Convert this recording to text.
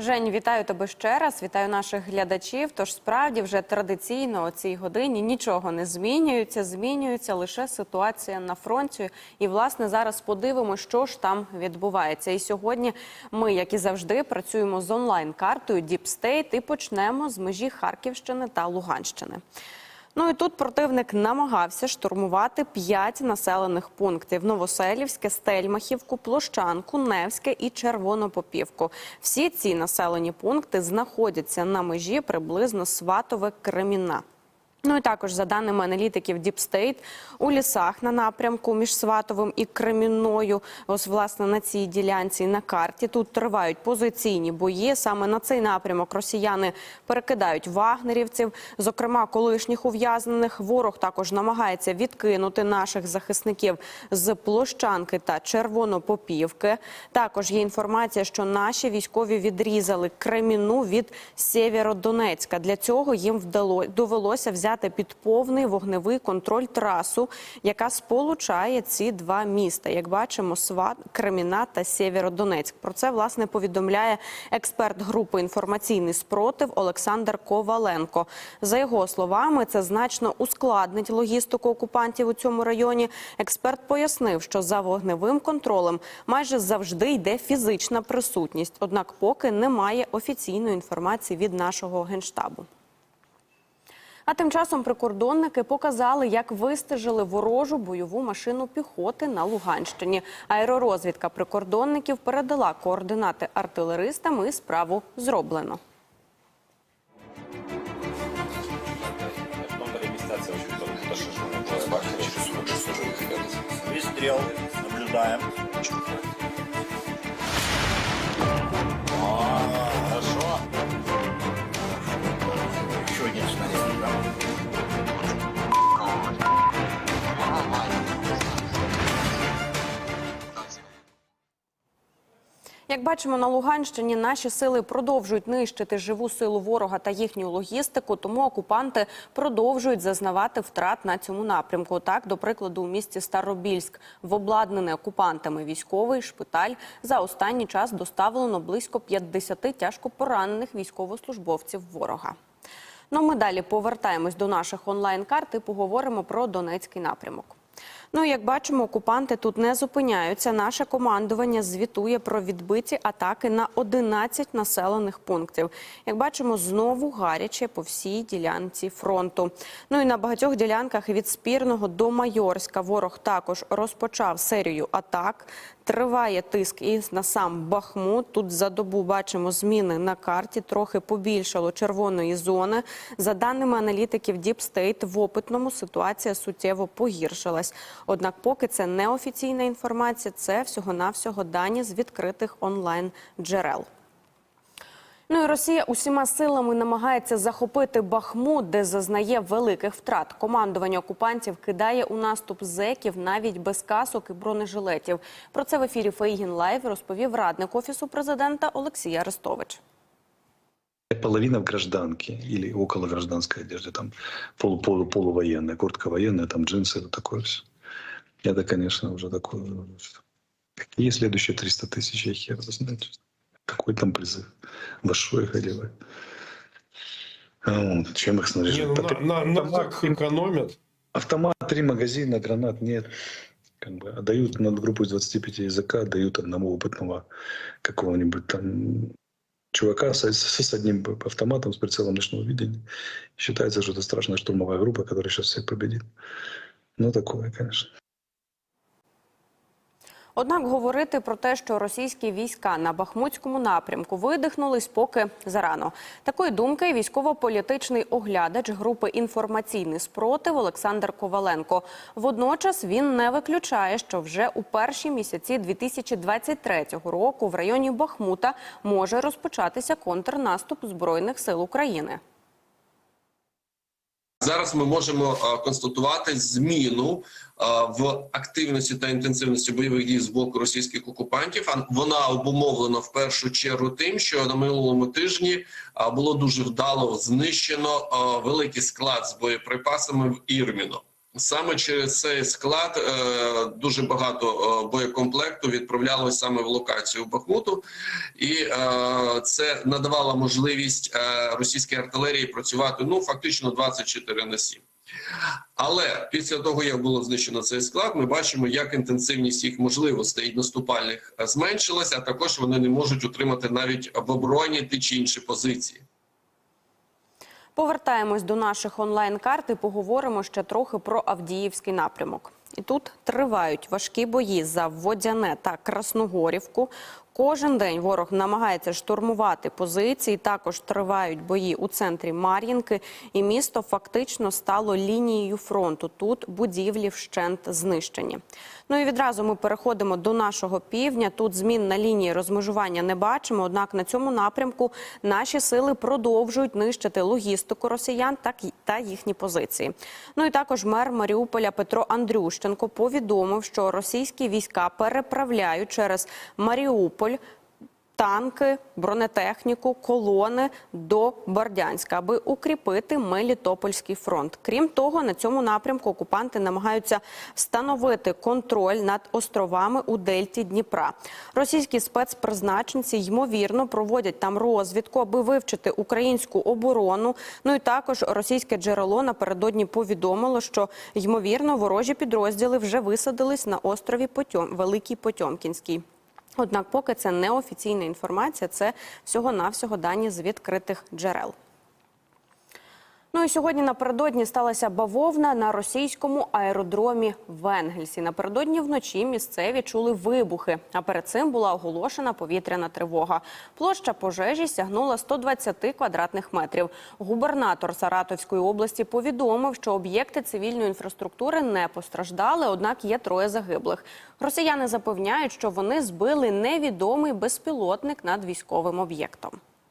Жень, вітаю тебе ще раз. Вітаю наших глядачів. Тож справді вже традиційно о цій годині нічого не змінюється. Змінюється лише ситуація на фронті. І власне зараз подивимося, що ж там відбувається. І сьогодні ми, як і завжди, працюємо з онлайн-картою Діпстейт і почнемо з межі Харківщини та Луганщини. Ну і тут противник намагався штурмувати п'ять населених пунктів: Новоселівське, Стельмахівку, Площанку, Невське і Червонопопівку. Всі ці населені пункти знаходяться на межі приблизно Сватове Креміна. Ну і також за даними аналітиків State, у лісах на напрямку між Сватовим і Кремінною, ось власне на цій ділянці на карті тут тривають позиційні бої. Саме на цей напрямок росіяни перекидають вагнерівців, зокрема колишніх ув'язнених. Ворог також намагається відкинути наших захисників з площанки та Червонопопівки. Також є інформація, що наші військові відрізали Креміну від Сєвєродонецька. Для цього їм вдало довелося взяти під повний вогневий контроль трасу, яка сполучає ці два міста. Як бачимо, Сват, Креміна та Сєвєродонецьк. Про це власне повідомляє експерт групи інформаційний спротив Олександр Коваленко. За його словами, це значно ускладнить логістику окупантів у цьому районі. Експерт пояснив, що за вогневим контролем майже завжди йде фізична присутність однак, поки немає офіційної інформації від нашого генштабу. А тим часом прикордонники показали, як вистежили ворожу бойову машину піхоти на Луганщині. Аеророзвідка прикордонників передала координати артилеристам і справу зроблено. Потом регистрация Як бачимо, на Луганщині наші сили продовжують нищити живу силу ворога та їхню логістику, тому окупанти продовжують зазнавати втрат на цьому напрямку. Так, до прикладу, у місті Старобільськ в обладнаний окупантами військовий шпиталь за останній час доставлено близько 50 тяжко поранених військовослужбовців ворога. Ну, ми далі повертаємось до наших онлайн-карт і поговоримо про Донецький напрямок. Ну, як бачимо, окупанти тут не зупиняються. Наше командування звітує про відбиті атаки на 11 населених пунктів. Як бачимо, знову гаряче по всій ділянці фронту. Ну і на багатьох ділянках від спірного до Майорська ворог також розпочав серію атак. Триває тиск і на сам Бахмут. Тут за добу бачимо зміни на карті. Трохи побільшало червоної зони. За даними аналітиків State, в опитному ситуація суттєво погіршилась. Однак, поки це неофіційна інформація, це всього-навсього дані з відкритих онлайн джерел. Ну і Росія усіма силами намагається захопити Бахмут, де зазнає великих втрат. Командування окупантів кидає у наступ зеків навіть без касок і бронежилетів. Про це в ефірі Фейгін Лайв розповів радник офісу президента Олексій Арестович. половина в гражданке или около гражданской одежды, там полу, полу, полувоенная, куртка военная, там джинсы, вот такое все. Это, конечно, уже такое. Какие следующие 300 тысяч, я хер знает. Какой там призыв? Большой голевой. Вот, чем их Не, снаряжать? ну, По на, на, автомат, экономят. автомат, три магазина, гранат нет. Как бы отдают на группу из 25 языка, дают одному опытного какого-нибудь там чувака с, с, с одним автоматом, с прицелом ночного видения. Считается, что это страшная штурмовая группа, которая сейчас всех победит. Ну, такое, конечно. Однак говорити про те, що російські війська на Бахмутському напрямку видихнулись, поки зарано. Такої думки військово-політичний оглядач групи інформаційний спротив Олександр Коваленко. Водночас він не виключає, що вже у перші місяці 2023 року в районі Бахмута може розпочатися контрнаступ збройних сил України. Зараз ми можемо е, констатувати зміну е, в активності та інтенсивності бойових дій з боку російських окупантів. Вона обумовлена в першу чергу тим, що на минулому тижні е, було дуже вдало знищено великий склад з боєприпасами в Ірміно. Саме через цей склад е, дуже багато е, боєкомплекту відправлялось саме в локацію Бахмуту, і е, це надавало можливість е, російській артилерії працювати ну фактично 24 на 7. Але після того, як було знищено цей склад, ми бачимо, як інтенсивність їх можливостей наступальних е, зменшилася, а також вони не можуть утримати навіть в обороні ті чи інші позиції. Повертаємось до наших онлайн-карт і поговоримо ще трохи про Авдіївський напрямок. І тут тривають важкі бої за Водяне та Красногорівку. Кожен день ворог намагається штурмувати позиції. Також тривають бої у центрі Мар'їнки, і місто фактично стало лінією фронту. Тут будівлі вщент знищені. Ну і відразу ми переходимо до нашого півдня. Тут змін на лінії розмежування не бачимо. Однак на цьому напрямку наші сили продовжують нищити логістику росіян та їхні позиції. Ну і також мер Маріуполя Петро Андрющенко повідомив, що російські війська переправляють через Маріуполь танки, бронетехніку, колони до Бордянська, аби укріпити Мелітопольський фронт. Крім того, на цьому напрямку окупанти намагаються встановити контроль над островами у дельті Дніпра. Російські спецпризначенці ймовірно проводять там розвідку, аби вивчити українську оборону. Ну і також російське джерело напередодні повідомило, що ймовірно ворожі підрозділи вже висадились на острові Потьом Великий Потьомкінський. Однак, поки це не офіційна інформація, це всього-навсього дані з відкритих джерел. Ну і сьогодні напередодні сталася бавовна на російському аеродромі в Енгельсі. Напередодні вночі місцеві чули вибухи. А перед цим була оголошена повітряна тривога. Площа пожежі сягнула 120 квадратних метрів. Губернатор Саратовської області повідомив, що об'єкти цивільної інфраструктури не постраждали, однак є троє загиблих. Росіяни запевняють, що вони збили невідомий безпілотник над військовим об'єктом.